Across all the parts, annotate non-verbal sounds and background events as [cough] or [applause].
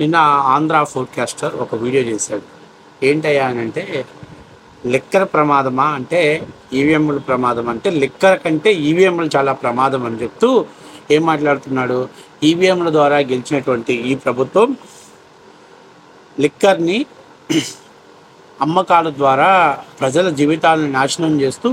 నిన్న ఆంధ్ర ఫోర్కాస్టర్ ఒక వీడియో చేశాడు. ఏంటయ్యా అని అంటే లిక్కర్ ప్రమాదమా అంటే ఈవీఎంల ప్రమాదం అంటే లిక్కర్ కంటే ఈవీఎంలు చాలా ప్రమాదం అని చెప్తూ ఏం మాట్లాడుతున్నాడు? ఈవీఎంల ద్వారా గెలిచినటువంటి ఈ ప్రభుత్వం లిక్కర్ని అమ్మకాల ద్వారా ప్రజల జీవితాలను నాశనం చేస్తూ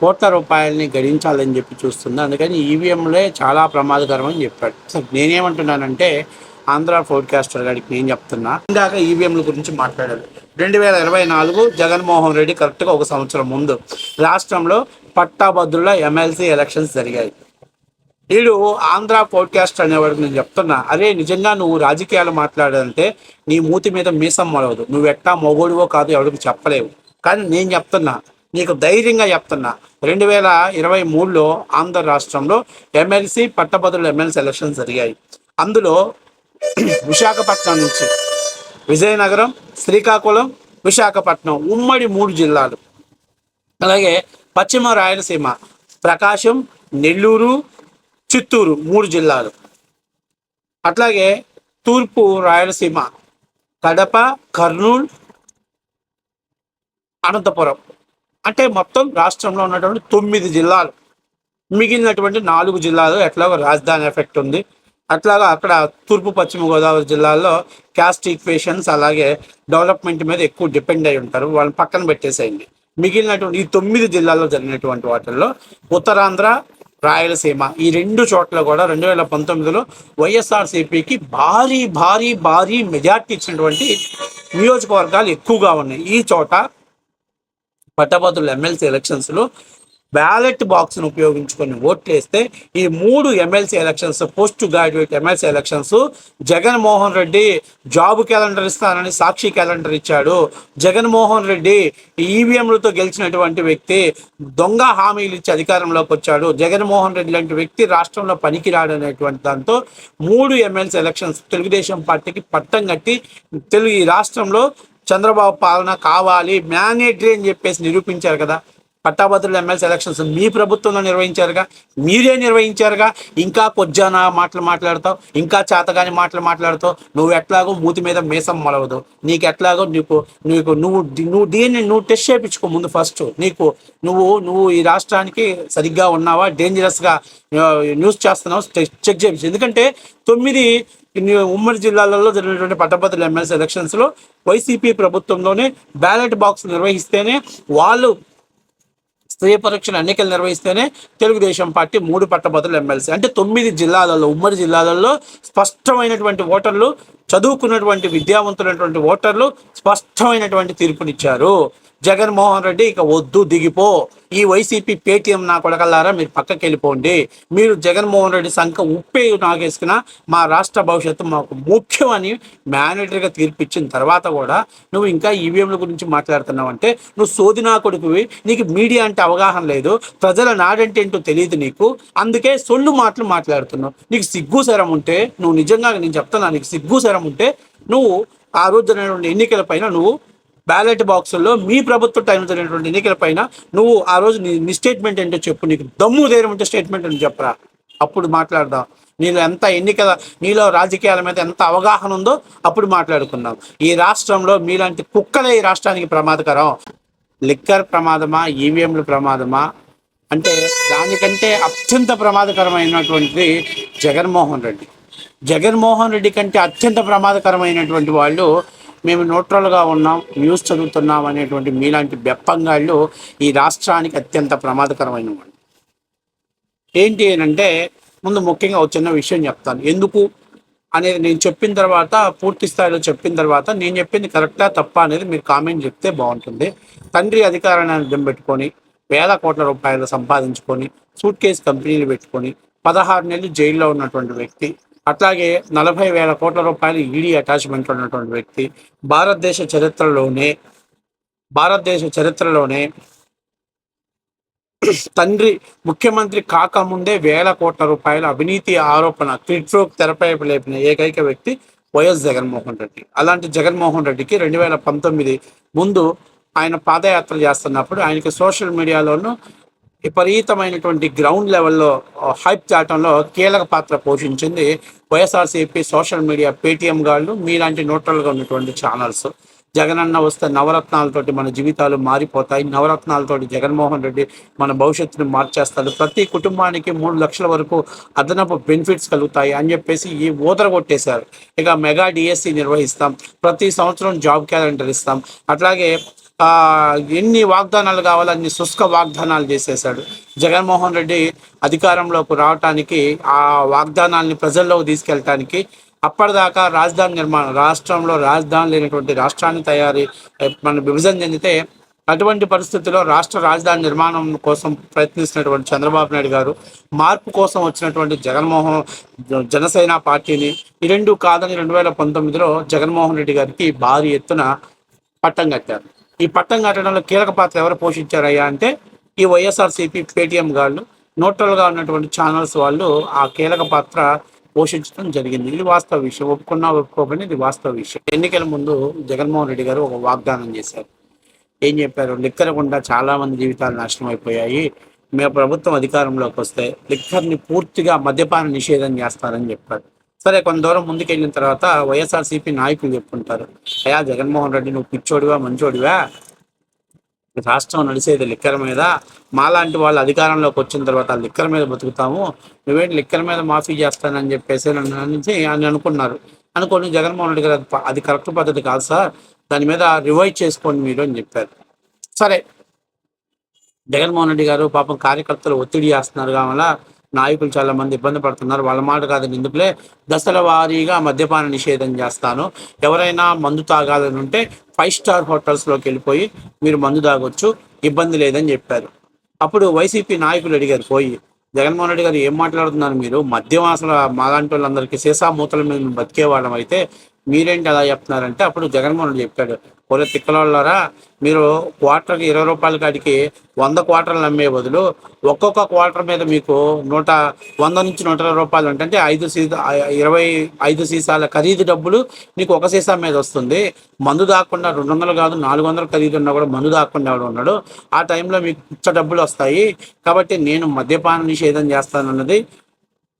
కోట్ల రూపాయలని గడించాలని చెప్పి చూస్తుంది. అందుకని ఈవీఎంలే చాలా ప్రమాదకరం అని చెప్పాడు. అసలు నేనేమంటున్నానంటే ఆంధ్ర ఫోడ్కాస్టర్ గారికి నేను చెప్తున్నా. ఇందాక ఈవీఎంల గురించి మాట్లాడారు. రెండు వేల ఇరవై నాలుగు జగన్మోహన్ రెడ్డి కరెక్ట్గా ఒక సంవత్సరం ముందు రాష్ట్రంలో పట్టాభద్రుల ఎమ్మెల్సీ ఎలక్షన్స్ జరిగాయి. వీడు ఆంధ్ర పోడ్కాస్ట్ అనేవాడికి నేను చెప్తున్నా. అరే నిజంగా నువ్వు రాజకీయాలు మాట్లాడాలంటే నీ మూతి మీద మీసం మొలవదు. నువ్వు ఎట్టా మొగోడివో కాదు ఎవరికి చెప్పలేవు. కానీ నేను చెప్తున్నా నీకు ధైర్యంగా చెప్తున్నా. రెండు వేల ఇరవై మూడులో ఆంధ్ర రాష్ట్రంలో ఎమ్మెల్సీ పట్టభద్రుల ఎమ్మెల్సీ ఎలక్షన్స్ జరిగాయి. అందులో [clears throat] విశాఖపట్నం నుంచి. విజయనగరం శ్రీకాకుళం విశాఖపట్నం ఉమ్మడి మూడు జిల్లాలు. అలాగే పశ్చిమ రాయలసీమ ప్రకాశం నెల్లూరు చిత్తూరు మూడు జిల్లాలు. అట్లాగే తూర్పు రాయలసీమ కడప కర్నూలు అనంతపురం. అంటే మొత్తం రాష్ట్రంలో ఉన్నటువంటి తొమ్మిది జిల్లాలు. మిగిలినటువంటి నాలుగు జిల్లాలు ఎట్లాగో రాజధాని ఎఫెక్ట్ ఉంది? అట్లాగా అక్కడ తూర్పు పశ్చిమ గోదావరి జిల్లాల్లో క్యాస్ట్ ఈక్వేషన్స్ అలాగే డెవలప్మెంట్ మీద ఎక్కువ డిపెండ్ అయి ఉంటారు. వాళ్ళని పక్కన పెట్టేసేయండి. మిగిలినటువంటి ఈ తొమ్మిది జిల్లాల్లో జరిగినటువంటి వాటిల్లో ఉత్తరాంధ్ర రాయలసీమ ఈ రెండు చోట్ల కూడా రెండు వేల పంతొమ్మిదిలో వైఎస్ఆర్సీపీకి భారీ భారీ భారీ మెజార్టీ ఇచ్చినటువంటి నియోజకవర్గాలు ఎక్కువగా ఉన్నాయి. ఈ చోట పట్టభద్రుల ఎమ్మెల్సీ ఎలక్షన్స్లో బ్యాలెట్ బాక్స్ను ఉపయోగించుకొని ఓట్లు వేస్తే ఈ మూడు MLC elections post graduate MLC elections Jaganmohan Reddy job calendar ఇస్తానని సాక్షి క్యాలెండర్ ఇచ్చాడు. జగన్మోహన్ రెడ్డి ఈవీఎంలతో గెలిచినటువంటి వ్యక్తి దొంగ హామీలు ఇచ్చి అధికారంలోకి వచ్చాడు. జగన్మోహన్ రెడ్డి లాంటి వ్యక్తి రాష్ట్రంలో పనికిరాడు అనేటువంటి దాంతో మూడు ఎమ్మెల్సీ ఎలక్షన్స్ తెలుగుదేశం పార్టీకి పట్టం కట్టి తెలుగు ఈ రాష్ట్రంలో చంద్రబాబు పాలన కావాలి మేనేటరీ అని చెప్పేసి నిరూపించారు కదా. పట్టాభద్రుల ఎమ్మెల్సీ ఎలక్షన్స్ మీ ప్రభుత్వంలో నిర్వహించారుగా? మీరే నిర్వహించారుగా? ఇంకా కొజ్జానా మాటలు మాట్లాడతావు ఇంకా చేతగాని మాటలు మాట్లాడతావు నువ్వు ఎట్లాగో మూతి మీద మీసం మొలవదు. నీకు ఎట్లాగో నీకు నీకు నువ్వు నువ్వు దీన్ని నువ్వు టెస్ట్ చేయించుకో ముందు ఫస్ట్ నీకు నువ్వు నువ్వు ఈ రాష్ట్రానికి సరిగ్గా ఉన్నావా? డేంజరస్గా న్యూస్ చేస్తున్నావు? చెక్ చేయించు. ఎందుకంటే తొమ్మిది ఉమ్మడి జిల్లాలలో జరిగినటువంటి పట్టభద్రుల ఎమ్మెల్సీ ఎలక్షన్స్లో వైసీపీ ప్రభుత్వంలోనే బ్యాలెట్ బాక్స్ నిర్వహిస్తేనే వాళ్ళు స్వీయ పరీక్షల ఎన్నికలు నిర్వహిస్తేనే తెలుగుదేశం పార్టీ మూడు పట్టభద్రులు ఎమ్మెల్సీ. అంటే తొమ్మిది జిల్లాలలో ఉమ్మడి జిల్లాలలో స్పష్టమైనటువంటి ఓటర్లు చదువుకున్నటువంటి విద్యావంతులైనటువంటి ఓటర్లు స్పష్టమైనటువంటి తీర్పునిచ్చారు. జగన్మోహన్ రెడ్డి ఇక వద్దు దిగిపో. ఈ వైసీపీ పేటీఎం నా కొడకల్లారా మీరు పక్కకి వెళ్ళిపోండి. మీరు జగన్మోహన్ రెడ్డి సంఖ ఉప్పే నాగేసుకున్న మా రాష్ట్ర భవిష్యత్తు మాకు ముఖ్యమని మేనేటర్గా తీర్పిచ్చిన తర్వాత కూడా నువ్వు ఇంకా ఈవీఎంల గురించి మాట్లాడుతున్నావు అంటే నువ్వు సోదినా కొడుకువి నీకు మీడియా అంటే అవగాహన లేదు ప్రజల నాడంటే ఏంటో తెలియదు నీకు. అందుకే సొల్లు మాటలు మాట్లాడుతున్నావు. నీకు సిగ్గు శరం ఉంటే నువ్వు నిజంగా నేను చెప్తున్నా నీకు సిగ్గు శరం ఉంటే నువ్వు ఆ రోజు ఎన్నికల పైన నువ్వు బ్యాలెట్ బాక్సుల్లో మీ ప్రభుత్వ టైం జరిగినటువంటి ఎన్నికల పైన నువ్వు ఆ రోజు నీ నీ స్టేట్మెంట్ ఏంటో చెప్పు నీకు. దమ్ము ధైర్యం ఉంటే స్టేట్మెంట్ అని చెప్పరా. అప్పుడు మాట్లాడదాం. నీలో ఎంత ఎన్నికల నీలో రాజకీయాల మీద ఎంత అవగాహన ఉందో అప్పుడు మాట్లాడుకుందాం. ఈ రాష్ట్రంలో మీలాంటి కుక్కలే ఈ రాష్ట్రానికి ప్రమాదకరం. లిక్కర్ ప్రమాదమా ఈవీఎంల ప్రమాదమా? అంటే దానికంటే అత్యంత ప్రమాదకరమైనటువంటిది జగన్మోహన్ రెడ్డి. జగన్మోహన్ రెడ్డి కంటే అత్యంత ప్రమాదకరమైనటువంటి వాళ్ళు మేము న్యూట్రల్గా ఉన్నాం న్యూస్ చదువుతున్నాం అనేటువంటి మీలాంటి బెప్పంగాళ్ళు ఈ రాష్ట్రానికి అత్యంత ప్రమాదకరమైన వాళ్ళు. ఏంటి అంటే ముందు ముఖ్యంగా ఒక చిన్న విషయం చెప్తాను. ఎందుకు? అనేది నేను చెప్పిన తర్వాత పూర్తి స్థాయిలో చెప్పిన తర్వాత నేను చెప్పింది కరెక్టా తప్ప అనేది మీరు కామెంట్ చెప్తే బాగుంటుంది. తండ్రి అధికారాన్ని అర్థం పెట్టుకొని వేల కోట్ల రూపాయలు సంపాదించుకొని సూట్ కేసు కంపెనీలు పెట్టుకొని పదహారు నెలలు జైల్లో ఉన్నటువంటి వ్యక్తి అట్లాగే నలభై వేల కోట్ల రూపాయలు ఈడీ అటాచ్మెంట్ ఉన్నటువంటి వ్యక్తి భారతదేశ చరిత్రలోనే భారతదేశ చరిత్రలోనే తండ్రి ముఖ్యమంత్రి కాకముందే వేల కోట్ల రూపాయల అవినీతి ఆరోపణ క్రిట్రోక్ తెరపై లేపిన ఏకైక వ్యక్తి వైఎస్ జగన్మోహన్ రెడ్డి. అలాంటి జగన్మోహన్ రెడ్డికి రెండు వేల పంతొమ్మిది ముందు ఆయన పాదయాత్ర చేస్తున్నప్పుడు ఆయనకి సోషల్ మీడియాలోనూ విపరీతమైనటువంటి గ్రౌండ్ లెవెల్లో హైప్ తేవటంలో కీలక పాత్ర పోషించింది వైఎస్ఆర్సీపీ సోషల్ మీడియా పేటీఎం గాళ్ళు మీలాంటి న్యూట్రల్గా ఉన్నటువంటి ఛానల్స్ జగనన్న వస్తే నవరత్నాలతోటి మన జీవితాలు మారిపోతాయి. నవరత్నాలతోటి జగన్మోహన్ రెడ్డి మన భవిష్యత్తును మార్చేస్తాడు. ప్రతి కుటుంబానికి మూడు లక్షల వరకు అదనపు బెనిఫిట్స్ కలుగుతాయి అని చెప్పేసి ఈ ఊదర కొట్టేశారు ఇక మెగా డిఎస్సి నిర్వహిస్తాం. ప్రతి సంవత్సరం జాబ్ క్యాలెండర్ ఇస్తాం. అట్లాగే ఎన్ని వాగ్దానాలు కావాలో అన్ని శుష్క వాగ్దానాలు చేసేశాడు. జగన్మోహన్ రెడ్డి అధికారంలోకి రావటానికి ఆ వాగ్దానాల్ని ప్రజల్లోకి తీసుకెళ్ళటానికి అప్పటిదాకా రాజధాని నిర్మాణం రాష్ట్రంలో రాజధాని లేనటువంటి రాష్ట్రాన్ని తయారీ మన విభజన చెందితే అటువంటి పరిస్థితుల్లో రాష్ట్ర రాజధాని నిర్మాణం కోసం ప్రయత్నిస్తున్నటువంటి చంద్రబాబు నాయుడు గారు మార్పు కోసం వచ్చినటువంటి జగన్మోహన్ జనసేన పార్టీని ఈ రెండు కాదని రెండు వేల పంతొమ్మిదిలో జగన్మోహన్ రెడ్డి గారికి భారీ ఎత్తున పట్టం కట్టారు. ఈ పట్టం కట్టడంలో కీలక పాత్ర ఎవరు పోషించారయ్యా అంటే ఈ వైఎస్ఆర్సీపీ పేటీఎం గాళ్ళు న్యూట్రల్గా ఉన్నటువంటి ఛానల్స్ వాళ్ళు ఆ కీలక పాత్ర పోషించడం జరిగింది. ఇది వాస్తవ విషయం. ఒప్పుకున్నా ఒప్పుకోకపోయినా ఇది వాస్తవ విషయం. ఎన్నికల ముందు జగన్మోహన్ రెడ్డి గారు ఒక వాగ్దానం చేశారు. ఏం చెప్పారు? లిక్కర్ గుండా చాలా మంది జీవితాలు నాశనం అయిపోయాయి. మేము ప్రభుత్వం అధికారంలోకి వస్తే లిక్కర్ని పూర్తిగా మద్యపాన నిషేధం చేస్తారని చెప్పారు. సరే కొంత దూరం ముందుకెళ్ళిన తర్వాత వైఎస్ఆర్సీపీ నాయకులు చెప్పుకుంటారు అయ్యా జగన్మోహన్ రెడ్డి నువ్వు పిచ్చోడివా మంచోడివా? రాష్ట్రం నడిచేది లిక్కర్ మీద. మాలాంటి వాళ్ళు అధికారంలోకి వచ్చిన తర్వాత లిక్కర్ మీద బతుకుతాము. నువ్వేంటి లిక్కర్ మీద మాఫీ చేస్తానని చెప్పేసి నన్ను అని అనుకున్నారు. అనుకోని జగన్మోహన్ రెడ్డి గారు అది అది కరెక్ట్ పద్ధతి కాదు సార్ దాని మీద రివైజ్ చేసుకోండి మీరు అని చెప్పారు. సరే జగన్మోహన్ రెడ్డి గారు పాపం కార్యకర్తలు ఒత్తిడి చేస్తున్నారు కావాలా? నాయకులు చాలా మంది ఇబ్బంది పడుతున్నారు. వాళ్ళ మాట కాదని ఎందుకులే దశల వారీగా మద్యపాన నిషేధం చేస్తాను. ఎవరైనా మందు తాగాలని ఉంటే ఫైవ్ స్టార్ హోటల్స్లోకి వెళ్ళిపోయి మీరు మందు తాగొచ్చు. ఇబ్బంది లేదని చెప్పారు. అప్పుడు వైసీపీ నాయకులు అడిగారు పోయి. జగన్మోహన్ రెడ్డి గారు ఏం మాట్లాడుతున్నారు మీరు? మద్యం అసలు మాలాంటి వాళ్ళందరికీ సీసా మూతల మీద మేము బతికేవాళ్ళం అయితే మీరేంటి అలా చెప్తున్నారంటే అప్పుడు జగన్మోహన్ రెడ్డి చెప్పాడు ఒరే తిక్కలోళ్ళారా మీరు క్వార్టర్కి ఇరవై రూపాయల కాడికి వంద క్వార్టర్లు అమ్మే బదులు ఒక్కొక్క క్వార్టర్ మీద మీకు నూట వంద నుంచి నూట ఇరవై రూపాయలు ఉంటే ఐదు సీసా ఇరవై ఐదు సీసాల ఖరీదు డబ్బులు నీకు ఒక సీసా మీద వస్తుంది. మందు దాక్కుండా రెండు వందలు కాదు నాలుగు వందలు ఖరీదు ఉన్నా కూడా మందు దాక్కుండా ఎవడు ఉన్నాడు. ఆ టైంలో మీకు కుచ్చ డబ్బులు వస్తాయి. కాబట్టి నేను మద్యపాన నిషేధం చేస్తానన్నది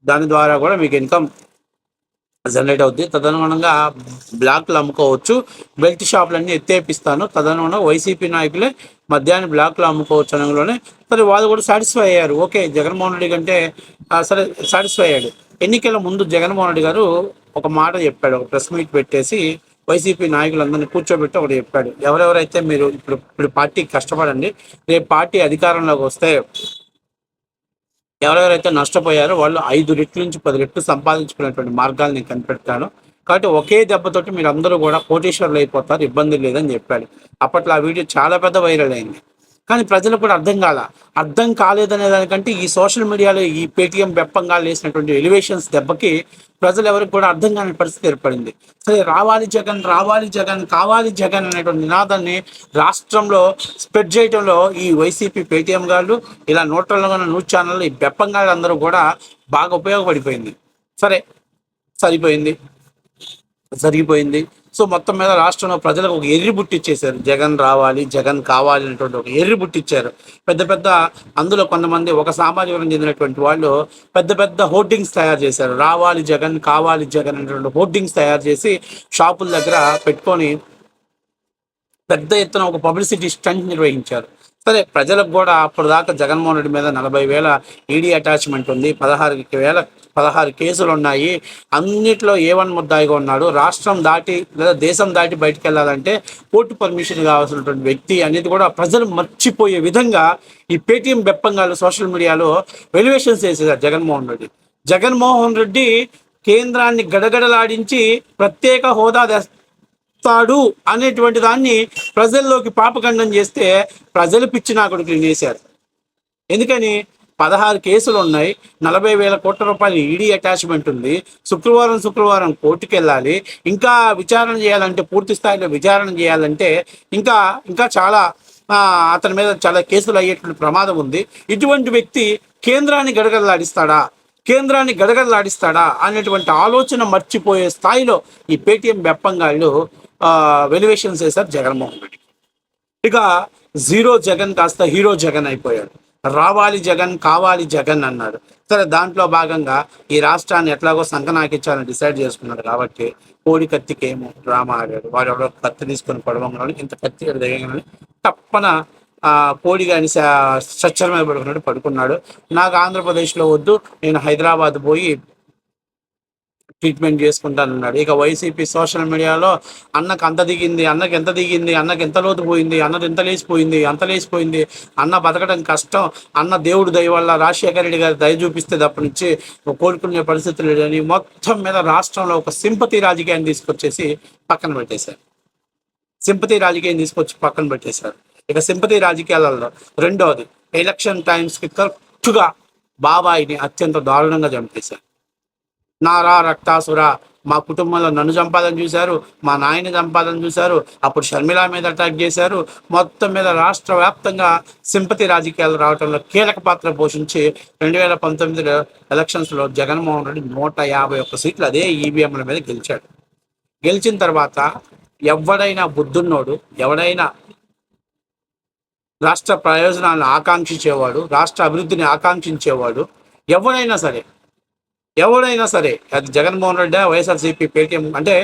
దాని ద్వారా కూడా మీకు ఇన్కమ్ జనరేట్ అవుద్ది. తదనుగుణంగా బ్లాక్లు అమ్ముకోవచ్చు. బెల్ట్ షాపులన్నీ ఎత్తేపిస్తాను. తదనుగుణంగా వైసీపీ నాయకులే మధ్యాహ్నం బ్లాక్లు అమ్ముకోవచ్చు అనగానే సరే వాళ్ళు కూడా సాటిస్ఫై అయ్యారు. ఓకే జగన్మోహన్ రెడ్డి కంటే సరే సాటిస్ఫై అయ్యాడు. ఎన్నికల ముందు జగన్మోహన్ రెడ్డి గారు ఒక మాట చెప్పాడు. ఒక ప్రెస్ మీట్ పెట్టేసి వైసీపీ నాయకులందరినీ కూర్చోబెట్టి ఒకటి చెప్పాడు. ఎవరెవరైతే మీరు ఇప్పుడు ఇప్పుడు పార్టీకి కష్టపడండి రేపు పార్టీ అధికారంలోకి వస్తే ఎవరెవరైతే నష్టపోయారో వాళ్ళు ఐదు రెట్ల నుంచి పది రెట్లు సంపాదించుకునేటువంటి మార్గాలు నేను కనిపెడతాను. కాబట్టి ఒకే దెబ్బతోటి మీరు అందరూ కూడా కోటేశ్వర్లు అయిపోతారు ఇబ్బంది లేదని చెప్పాడు. అప్పట్లో ఆ వీడియో చాలా పెద్ద వైరల్ అయింది. కానీ ప్రజలకు కూడా అర్థం కాల. అర్థం కాలేదనే దానికంటే ఈ సోషల్ మీడియాలో ఈ పేటీఎం బెప్పంగా లేసినటువంటి ఎలివేషన్స్ దెబ్బకి ప్రజలు ఎవరికి కూడా అర్థం కాని పరిస్థితి ఏర్పడింది. సరే రావాలి జగన్ రావాలి జగన్ కావాలి జగన్ అనేటువంటి నినాదాన్ని రాష్ట్రంలో స్ప్రెడ్ చేయడంలో ఈ వైసీపీ పేటీఎం గాళ్ళు ఇలా నోట్లలో ఉన్న న్యూస్ ఛానళ్ళు ఈ బెప్పంగాళ్ళు అందరూ కూడా బాగా ఉపయోగపడిపోయింది. సరే సరిపోయింది. జరిగిపోయింది సో మొత్తం మీద రాష్ట్రంలో ప్రజలకు ఒక ఎర్రి బుట్టిచ్చేశారు జగన్ రావాలి జగన్ కావాలి అనేటువంటి ఒక ఎర్రి బుట్టిచ్చారు పెద్ద పెద్ద అందులో కొంతమంది ఒక సామాజిక వర్గం చెందినటువంటి వాళ్ళు పెద్ద పెద్ద హోర్డింగ్స్ తయారు చేశారు. రావాలి జగన్ కావాలి జగన్ అనేటువంటి హోర్డింగ్స్ తయారు చేసి షాపుల దగ్గర పెట్టుకొని పెద్ద ఎత్తున ఒక పబ్లిసిటీ స్టంట్ నిర్వహించారు. సరే ప్రజలకు కూడా అప్పటిదాకా జగన్మోహన్ రెడ్డి మీద నలభై వేల ఈడీ అటాచ్మెంట్ ఉంది. పదహారు వేల పదహారు కేసులు ఉన్నాయి అన్నిట్లో ఏ వన్ ముద్దాయిగా ఉన్నాడు. రాష్ట్రం దాటి లేదా దేశం దాటి బయటికి వెళ్ళాలంటే కోర్టు పర్మిషన్ కావాల్సినటువంటి వ్యక్తి అనేది కూడా ప్రజలు మర్చిపోయే విధంగా ఈ పేటీఎం బెప్పంగాలు సోషల్ మీడియాలో వెలివేషన్స్ చేసేసారు జగన్మోహన్ రెడ్డి. జగన్మోహన్ రెడ్డి కేంద్రాన్ని గడగడలాడించి ప్రత్యేక హోదా తెస్- తాడు అనేటువంటి దాన్ని ప్రజల్లోకి పాపఖండం చేస్తే ప్రజలు పిచ్చి నాకుడు వేశారు ఎందుకని? పదహారు కేసులు ఉన్నాయి. నలభై వేల కోట్ల రూపాయలు ఈడీ అటాచ్మెంట్ ఉంది. శుక్రవారం శుక్రవారం కోర్టుకు వెళ్ళాలి. ఇంకా విచారణ చేయాలంటే పూర్తి స్థాయిలో విచారణ చేయాలంటే ఇంకా ఇంకా చాలా అతని మీద చాలా కేసులు అయ్యేటువంటి ప్రమాదం ఉంది. ఇటువంటి వ్యక్తి కేంద్రాన్ని గడగడలాడిస్తాడా? కేంద్రాన్ని గడగడలాడిస్తాడా? అనేటువంటి ఆలోచన మర్చిపోయే స్థాయిలో ఈ పేటీఎం బెప్పంగాళ్ళు వెలివేషన్ చేశారు జగన్మోహన్ రెడ్డి. ఇక జీరో జగన్ కాస్త హీరో జగన్ అయిపోయాడు. రావాలి జగన్ కావాలి జగన్ అన్నాడు. సరే దాంట్లో భాగంగా ఈ రాష్ట్రాన్ని ఎట్లాగో సంకనాకిచ్చాలని డిసైడ్ చేసుకున్నాడు కాబట్టి కోడి కత్తికేమో డ్రామా ఆడాడు. వాడు ఎవరో కత్తి తీసుకొని పడవంగానే ఇంత కత్తి ఇక్కడ తప్పన ఆ కోడి కానీ స్ట్రక్చర్ మీద పడుకున్నాడు. పడుకున్నాడు. నాకు ఆంధ్రప్రదేశ్లో వద్దు నేను హైదరాబాద్ పోయి ట్రీట్మెంట్ చేసుకుంటానన్నాడు. ఇక వైసీపీ సోషల్ మీడియాలో అన్నకు అంత దిగింది అన్నకి ఎంత దిగింది అన్నకి ఎంత లోతు పోయింది అన్నది ఎంత లేచిపోయింది అంత లేచిపోయింది అన్న బతకడం కష్టం అన్న దేవుడు దయ వల్ల రాజశేఖర రెడ్డి గారి దయ చూపిస్తే తప్ప నుంచి కోలుకునే పరిస్థితులు లేదని మొత్తం మీద రాష్ట్రంలో ఒక సింపతి రాజకీయాన్ని తీసుకొచ్చేసి పక్కన పెట్టేశారు. సింపతి రాజకీయం తీసుకొచ్చి పక్కన పెట్టేశారు. ఇక సింపతి రాజకీయాలలో రెండవది ఎలక్షన్ టైమ్స్కి కరెక్ట్గా బాబాయిని అత్యంత దారుణంగా చంపేశారు. నారా రక్తాసుర. మా కుటుంబంలో నన్ను చంపాలని చూశారు మా నాయన చంపాలని చూశారు అప్పుడు షర్మిల మీద అటాక్ చేశారు. మొత్తం మీద రాష్ట్ర వ్యాప్తంగా సింపతి రాజకీయాలు రావడంలో కీలక పాత్ర పోషించి రెండు వేల పంతొమ్మిది ఎలక్షన్స్లో జగన్మోహన్ రెడ్డి నూట యాభై ఒక్క సీట్లు అదే ఈవీఎంల మీద గెలిచాడు. గెలిచిన తర్వాత ఎవడైనా బుద్ధున్నోడు ఎవడైనా రాష్ట్ర ప్రయోజనాలను ఆకాంక్షించేవాడు రాష్ట్ర అభివృద్ధిని ఆకాంక్షించేవాడు ఎవరైనా సరే ఎవడైనా సరే అది జగన్మోహన్ రెడ్డి వైఎస్ఆర్సీపీ పేటీఎం అంటే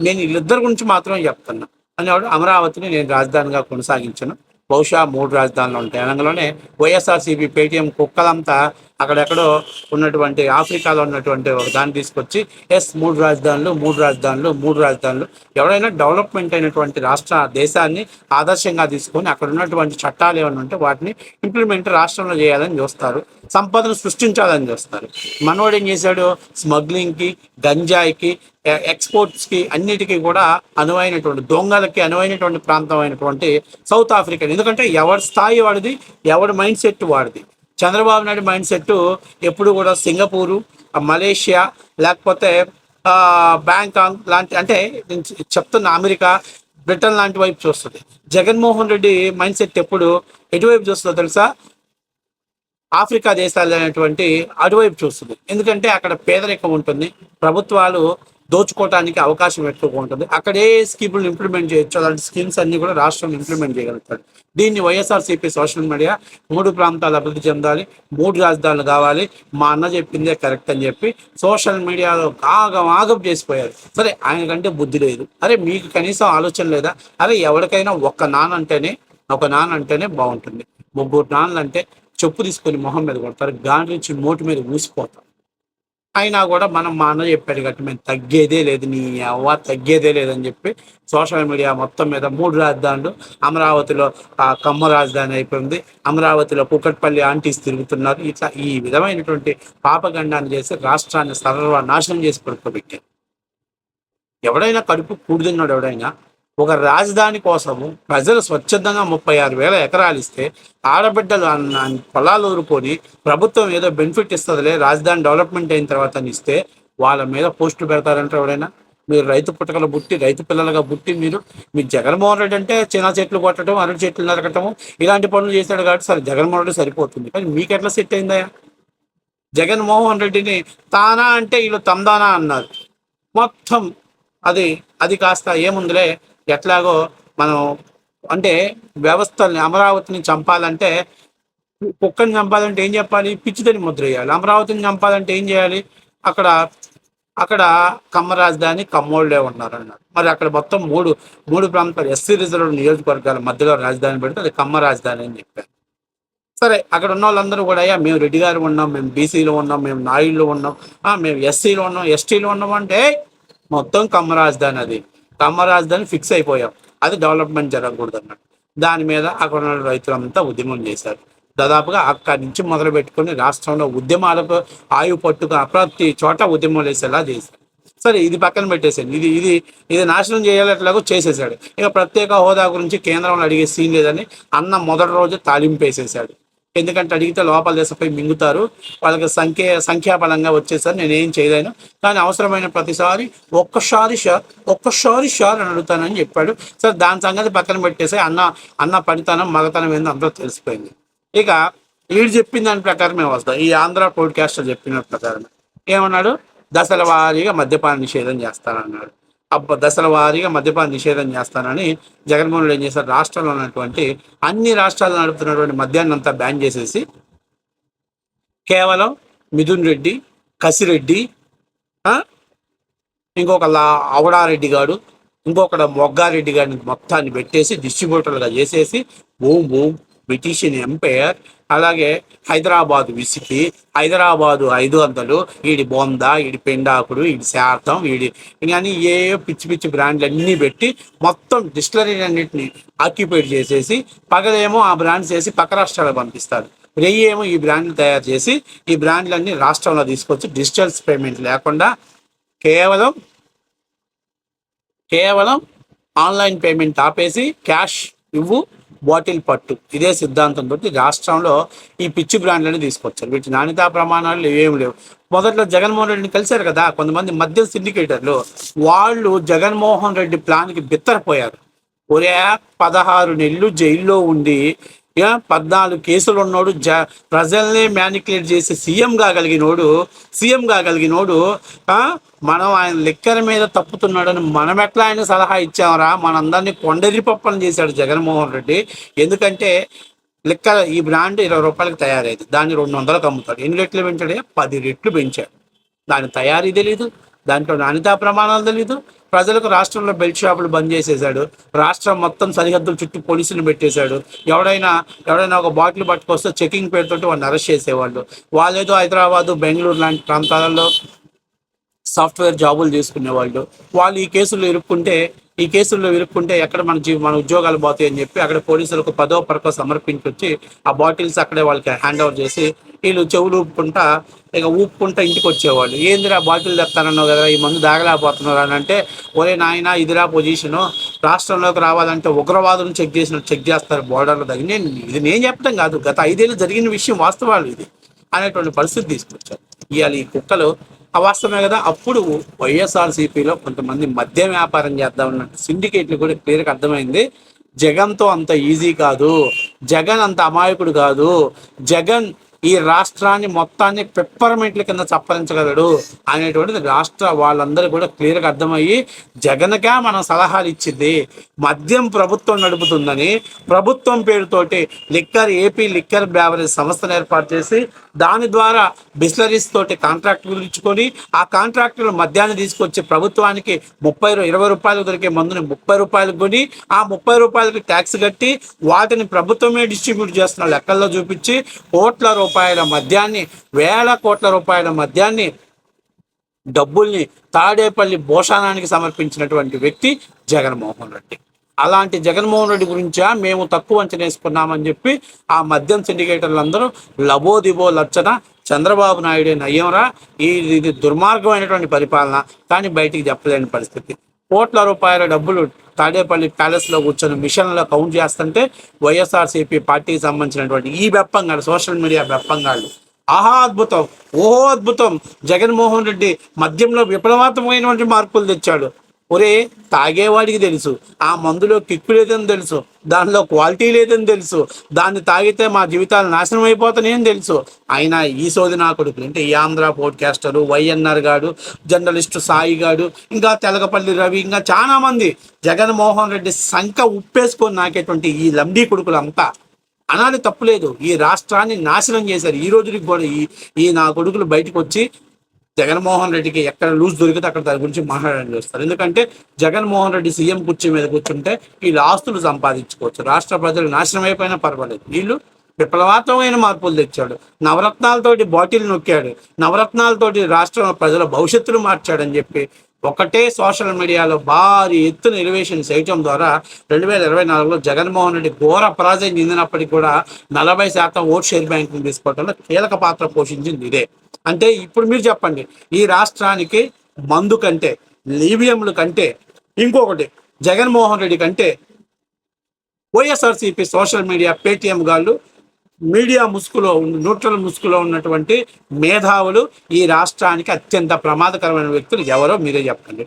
నేను వీళ్ళిద్దరి గురించి మాత్రం చెప్తున్నా. అనేవాడు అమరావతిని నేను రాజధానిగా కొనసాగించను. బహుశా మూడు రాజధానులు ఉంటాయి. అనగానే వైఎస్ఆర్సీపీ పేటీఎం కుక్కలంతా అక్కడెక్కడో ఉన్నటువంటి ఆఫ్రికాలో ఉన్నటువంటి ఒక దాన్ని తీసుకొచ్చి ఎస్ మూడు రాజధానులు మూడు రాజధానులు మూడు రాజధానులు. ఎవరైనా డెవలప్మెంట్ అయినటువంటి రాష్ట్ర దేశాన్ని ఆదర్శంగా తీసుకొని అక్కడ ఉన్నటువంటి చట్టాలు ఏమైనా ఉంటే వాటిని ఇంప్లిమెంట్ రాష్ట్రంలో చేయాలని చూస్తారు. సంపదను సృష్టించాలని చూస్తారు. మనోడు ఏం చేశాడు? స్మగ్లింగ్కి గంజాయికి ఎక్స్పోర్ట్స్కి అన్నిటికీ కూడా అనువైనటువంటి దొంగలకి అనువైనటువంటి ప్రాంతం అయినటువంటి సౌత్ ఆఫ్రికా ఎందుకంటే ఎవరి స్థాయి వాడిది? ఎవరి మైండ్ సెట్ వాడిది? చంద్రబాబు నాయుడు మైండ్ సెట్ ఎప్పుడు కూడా సింగపూరు మలేషియా లేకపోతే బ్యాంకాంగ్ లాంటి అంటే నేను చెప్తున్న అమెరికా బ్రిటన్ లాంటి వైపు చూస్తుంది. జగన్మోహన్ రెడ్డి మైండ్ సెట్ ఎప్పుడు ఎటువైపు చూస్తుందో తెలుసా? ఆఫ్రికా దేశాలు అనేటువంటి అటువైపు చూస్తుంది. ఎందుకంటే అక్కడ పేదరికం ఉంటుంది. ప్రభుత్వాలు దోచుకోవడానికి అవకాశం ఎక్కువగా ఉంటుంది. అక్కడ ఏ స్కీములు ఇంప్లిమెంట్ చేయొచ్చు. అలాంటి స్కీమ్స్ అన్ని కూడా రాష్ట్రం ఇంప్లిమెంట్ చేయగలుగుతాడు. దీన్ని వైఎస్ఆర్సీపీ సోషల్ మీడియా మూడు ప్రాంతాలు అభివృద్ధి చెందాలి మూడు రాజధానులు కావాలి. మా అన్న చెప్పిందే కరెక్ట్ అని చెప్పి సోషల్ మీడియాలో ఆగం ఆగం చేసిపోయారు. సరే ఆయన కంటే బుద్ధి లేదు. అరే మీకు కనీసం ఆలోచన లేదా? అరే ఎవరికైనా ఒక్క నాన్న అంటేనే ఒక నాన్న అంటేనే బాగుంటుంది. ముగ్గురు నాన్నలు అంటే చెప్పు తీసుకొని మొహం మీద కొడతారు. గాలి నుంచి నోటి మీద ఊసిపోతారు. అయినా కూడా మనం మా అన్న చెప్పాడు కాబట్టి మేము తగ్గేదే లేదు నీ అవ్వ తగ్గేదే లేదని చెప్పి సోషల్ మీడియా మొత్తం మీద మూడు రాజధానులు అమరావతిలో కమ్మ రాజధాని అయిపోయింది అమరావతిలో కుకట్పల్లి ఆంటీస్ తిరుగుతున్నారు. ఇట్లా ఈ విధమైనటువంటి పాపగండాన్ని చేసి రాష్ట్రాన్ని సర్వనాశనం చేసి పడుకోబెట్టారు. ఎవడైనా కడుపు కూడుతున్నాడు ఎవడైనా ఒక రాజధాని కోసము ప్రజలు స్వచ్ఛందంగా ముప్పై ఆరు వేల ఎకరాలు ఇస్తే ఆడబిడ్డలు అన్న పొలాలు ఊరుకొని ప్రభుత్వం ఏదో బెనిఫిట్ ఇస్తుందిలే రాజధాని డెవలప్మెంట్ అయిన తర్వాత ఇస్తే వాళ్ళ మీద పోస్టులు పెడతారంటే ఎవడైనా మీరు రైతు పుట్టకలు పుట్టి రైతు పిల్లలుగా బుట్టి మీరు మీ జగన్మోహన్ రెడ్డి అంటే చిన్న చెట్లు కొట్టడం అరటి చెట్లు నరకటం ఇలాంటి పనులు చేశాడు కాబట్టి సరే జగన్మోహన్ రెడ్డి సరిపోతుంది. కానీ మీకు ఎట్లా సెట్ అయిందా జగన్మోహన్ రెడ్డిని తానా అంటే వీళ్ళు తందానా అన్నారు. మొత్తం అది అది కాస్త ఏముందిలే ఎట్లాగో మనం అంటే వ్యవస్థల్ని అమరావతిని చంపాలంటే కుక్కని చంపాలంటే ఏం చెప్పాలి? పిచ్చిదని ముద్ర వేయాలి. అమరావతిని చంపాలంటే ఏం చేయాలి? అక్కడ అక్కడ కమ్మ రాజధాని కమ్మోళ్ళే ఉన్నారన్నారు. మరి అక్కడ మొత్తం మూడు మూడు ప్రాంతాలు ఎస్సీ రిజర్వ్ నియోజకవర్గాల మధ్యలో రాజధాని పెడితే అది కమ్మ రాజధాని అని చెప్పారు. సరే అక్కడ ఉన్న వాళ్ళందరూ కూడా అయ్యా మేము రెడ్డి గారు ఉన్నాం మేము బీసీలో ఉన్నాం మేము నాయుడులో ఉన్నాం మేము ఎస్సీలో ఉన్నాం ఎస్టీలో ఉన్నాం అంటే మొత్తం కమ్మ రాజధాని అది. తమ రాజధాని ఫిక్స్ అయిపోయాం. అది డెవలప్మెంట్ జరగకూడదు అన్నట్టు దాని మీద అక్కడ ఉన్న రైతులంతా ఉద్యమం చేశారు. దాదాపుగా అక్కడి నుంచి మొదలు పెట్టుకుని రాష్ట్రంలో ఉద్యమాలకు ఆయువు పట్టుగా ప్రతి చోట ఉద్యమం వేసేలా చేశారు. సరే ఇది పక్కన పెట్టేసాడు ఇది ఇది ఇది నాశనం చేయాలట్లాగో చేసేసాడు ఇక ప్రత్యేక హోదా గురించి కేంద్రంలో అడిగే సీన్ లేదని అన్న మొదటి రోజు తాలింపు వేసేసాడు ఎందుకంటే అడిగితే లోపల దేశపై మింగుతారు. వాళ్ళకి సంఖ్య సంఖ్యాబలంగా వచ్చేసరి ఏం చేయలేను. కానీ అవసరమైన ప్రతిసారి ఒక్కసారి షార్ ఒక్కసారి షార్ అని అడుగుతానని చెప్పాడు. సరే దాని సంగతి పక్కన పెట్టేసి అన్న అన్న పనితనం మగతనం ఏందో అందరూ తెలిసిపోయింది. ఇక వీడు చెప్పిన దాని ప్రకారమే వస్తాం ఈ ఆంధ్ర పోడ్కాస్టర్ చెప్పిన ప్రకారం ఏమన్నాడు? దశల వారీగా మద్యపాన నిషేధం చేస్తానన్నాడు. దశల వారీగా మద్యపాన నిషేధం చేస్తానని జగన్మోహన్ రెడ్డి ఏం చేశారు? రాష్ట్రంలో ఉన్నటువంటి అన్ని రాష్ట్రాలు నడుపుతున్నటువంటి మద్యాన్ని అంతా బ్యాన్ చేసేసి కేవలం మిథున్ రెడ్డి కసిరెడ్డి ఇంకొక అవడారెడ్డి గాడు ఇంకొకడ మొగ్గారెడ్డి గారిని మొత్తాన్ని పెట్టేసి డిస్ట్రిబ్యూటర్లుగా చేసేసి బూమ్ బూమ్ బ్రిటిషియన్ ఎంపైర్ అలాగే హైదరాబాదు విసికి హైదరాబాదు ఐదు వందలు వీడి బొంద వీడి పెండాకుడు వీడి శాతం వీడి కానీ ఏ పిచ్చి పిచ్చి బ్రాండ్లు అన్నీ పెట్టి మొత్తం డిస్టిలరీ అన్నింటిని ఆక్యుపైడ్ చేసేసి పగలేమో ఆ బ్రాండ్స్ చేసి పక్క రాష్ట్రాలకు పంపిస్తారు. రెయ్యి ఏమో ఈ బ్రాండ్లు తయారు చేసి ఈ బ్రాండ్లన్నీ రాష్ట్రంలో తీసుకొచ్చి డిజిటల్ పేమెంట్ లేకుండా కేవలం కేవలం ఆన్లైన్ పేమెంట్ ఆపేసి క్యాష్ ఇవ్వు బాటిల్ పట్టు. ఇదే సిద్ధాంతం తోటి రాష్ట్రంలో ఈ పిచ్చి బ్రాండ్లను తీసుకొచ్చారు. వీటి నాణ్యతా ప్రమాణాలు ఏం లేవు. మొదట్లో జగన్మోహన్ రెడ్డిని కలిశారు కదా. కొంతమంది మద్యం సిండికేటర్లు వాళ్ళు జగన్మోహన్ రెడ్డి ప్లాన్కి బిత్తరపోయారు. ఒరే పదహారు నెలలు జైల్లో ఉండి పద్నాలుగు కేసులు ఉన్నోడు జ ప్రజల్ని మ్యానికులేట్ చేసి సీఎం కాగలిగినోడు సీఎం కాగలిగినోడు ఆ, మనం ఆయన లెక్కల మీద తప్పుతున్నాడని మనం ఎట్లా ఆయన సలహా ఇచ్చామరా మనందరినీ కొండరి పప్పని చేశాడు జగన్మోహన్ రెడ్డి. ఎందుకంటే లెక్క ఈ బ్రాండ్ ఇరవై రూపాయలకి తయారైంది. దాన్ని రెండు వందలకు అమ్ముతాడు. ఎన్ని రెట్లు పెంచాడు పది రెట్లు పెంచాడు. దాని తయారీ తెలీదు. దాంట్లో నాణ్యతా ప్రమాణాలు తెలీదు. ప్రజలకు రాష్ట్రంలో బెల్ట్ షాపులు బంద్ చేసేశాడు. రాష్ట్రం మొత్తం సరిహద్దుల చుట్టూ పోలీసులు పెట్టేశాడు. ఎవడైనా ఎవడైనా ఒక బాటిల్ పట్టుకొస్తే చెకింగ్ పేరుతోటి వాళ్ళని అరెస్ట్ చేసేవాళ్ళు. వాళ్ళేదో హైదరాబాదు బెంగళూరు లాంటి ప్రాంతాలలో సాఫ్ట్వేర్ జాబులు చేసుకునేవాళ్ళు. వాళ్ళు ఈ కేసులు ఇరుక్కుంటే ఈ కేసుల్లో విరుక్కుంటే ఎక్కడ మన జీ మన ఉద్యోగాలు పోతాయి అని చెప్పి అక్కడ పోలీసులకు పదో పరకో సమర్పించొచ్చి ఆ బాటిల్స్ అక్కడే వాళ్ళకి హ్యాండ్ ఓవర్ చేసి వీళ్ళు చెవులు ఊపుకుంటా ఇక ఊపుకుంటా ఇంటికి వచ్చేవాళ్ళు. ఏందిరా బాటిల్ తెస్తానన్నావు కదా ఈ మందు దాగలేకపోతున్నారు అని అంటే ఒరే నాయన ఇదిరా పొజిషను రాష్ట్రంలోకి రావాలంటే ఉగ్రవాదులను చెక్ చేసిన చెక్ చేస్తారు బోర్డర్లో దగ్గర. నేను ఇది నేను చెప్పడం కాదు గత ఐదేళ్ళు జరిగిన విషయం వాస్తవాలు ఇది అనేటువంటి పరిస్థితి తీసుకొచ్చారు. ఇవాళ ఈ కుక్కలు అవాస్తవమే కదా అప్పుడు వైఎస్ఆర్సీపీలో కొంతమంది మద్య వ్యాపారం చేద్దాం అన్నట్టు సిండికేట్లు కూడా క్లియర్గా అర్థమైంది. జగన్తో అంత ఈజీ కాదు. జగన్ అంత అమాయకుడు కాదు. జగన్ ఈ రాష్ట్రాన్ని మొత్తాన్ని పెప్పర్మెంట్ల కింద చప్పరించగలడు అనేటువంటిది రాష్ట్ర వాళ్ళందరూ కూడా క్లియర్గా అర్థమయ్యి జగన్గా మనం సలహాలు ఇచ్చింది. మద్యం ప్రభుత్వం నడుపుతుందని ప్రభుత్వం పేరుతోటి లిక్కర్ ఏపీ లిక్కర్ బ్యావరేజ్ సంస్థను ఏర్పాటు చేసి దాని ద్వారా బిస్లరీస్ తోటి కాంట్రాక్టులు ఇచ్చుకొని ఆ కాంట్రాక్టులు మద్యాన్ని తీసుకొచ్చి ప్రభుత్వానికి ముప్పై ఇరవై రూపాయలు దొరికే మందుని ముప్పై రూపాయలకు కొని ఆ ముప్పై రూపాయలకి ట్యాక్స్ కట్టి వాటిని ప్రభుత్వమే డిస్ట్రిబ్యూట్ చేస్తున్న లెక్కల్లో చూపించి కోట్ల రూపాయలు మద్యాన్ని వేల కోట్ల రూపాయల మద్యాన్ని డబ్బుల్ని తాడేపల్లి భోషానానికి సమర్పించినటువంటి వ్యక్తి జగన్మోహన్ రెడ్డి. అలాంటి జగన్మోహన్ రెడ్డి గురించా మేము తక్కువ అంచనా వేసుకున్నామని చెప్పి ఆ మద్యం సిండికేటర్లు అందరూ లబోదిబో లచ్చన చంద్రబాబు నాయుడే నయ్యంరా ఇది దుర్మార్గమైనటువంటి పరిపాలన కానీ బయటికి చెప్పలేని పరిస్థితి. కోట్ల రూపాయల డబ్బులు తాడేపల్లి ప్యాలెస్లో కూర్చొని మిషన్లో కౌంట్ చేస్తుంటే వైఎస్ఆర్సీపీ పార్టీకి సంబంధించినటువంటి ఈ బెప్పంగాడు సోషల్ మీడియా బెప్పంగాళ్ళు. ఆహా అద్భుతం ఓహో అద్భుతం. జగన్మోహన్ రెడ్డి మద్యంలో విప్లవాత్మకమైనటువంటి మార్పులు తెచ్చాడు. ఒరే తాగేవాడికి తెలుసు. ఆ మందులో కిక్కు లేదని తెలుసు. దానిలో క్వాలిటీ లేదని తెలుసు. దాన్ని తాగితే మా జీవితాలు నాశనం అయిపోతాయని తెలుసు. అయినా ఈ సోది నా కొడుకులు. అంటే ఈ ఆంధ్ర పోడ్కాస్టరు వైఎన్ఆర్ గాడు జర్నలిస్టు సాయి గాడు ఇంకా తెలగపల్లి రవి ఇంకా చాలా మంది. జగన్మోహన్ రెడ్డి సంఖ ఉప్పేసుకొని నాకేటువంటి ఈ లంబీ కొడుకులు అంతా అనాలి తప్పులేదు. ఈ రాష్ట్రాన్ని నాశనం చేశారు. ఈ రోజుకి కూడా ఈ ఈ నా కొడుకులు బయటకు వచ్చి జగన్మోహన్ రెడ్డికి ఎక్కడ లూజ్ దొరికితే అక్కడ దాని గురించి మాట్లాడడం చేస్తారు. ఎందుకంటే జగన్మోహన్ రెడ్డి సీఎం కుర్చీ మీద కూర్చుంటే వీళ్ళు ఆస్తులు సంపాదించుకోవచ్చు. రాష్ట్ర ప్రజలు నాశనం అయిపోయినా పర్వాలేదు. వీళ్ళు విప్లవాత్మకమైన మార్పులు తెచ్చాడు. నవరత్నాలతోటి బాటిల్ నొక్కాడు. నవరత్నాలతోటి రాష్ట్ర ప్రజల భవిష్యత్తును మార్చాడని చెప్పి ఒకటే సోషల్ మీడియాలో భారీ ఎత్తున ఎలివేషన్ చేయటం ద్వారా రెండు వేల ఇరవై నాలుగులో జగన్మోహన్ రెడ్డి ఘోర పరాజయం చెందినప్పటికీ కూడా నలభై శాతం ఓట్ షేర్ బ్యాంకింగ్ తీసుకోవడంలో కీలక పాత్ర పోషించింది ఇదే. అంటే ఇప్పుడు మీరు చెప్పండి ఈ రాష్ట్రానికి మందు కంటే లీవియంలు కంటే ఇంకొకటి జగన్మోహన్ రెడ్డి కంటే వైఎస్ఆర్సీపీ సోషల్ మీడియా పేటిఎం గాళ్ళు మీడియా ముసుగులో న్యూట్రల్ ముసుగులో ఉన్నటువంటి మేధావులు ఈ రాష్ట్రానికి అత్యంత ప్రమాదకరమైన వ్యక్తులు ఎవరో మీరే చెప్పండి.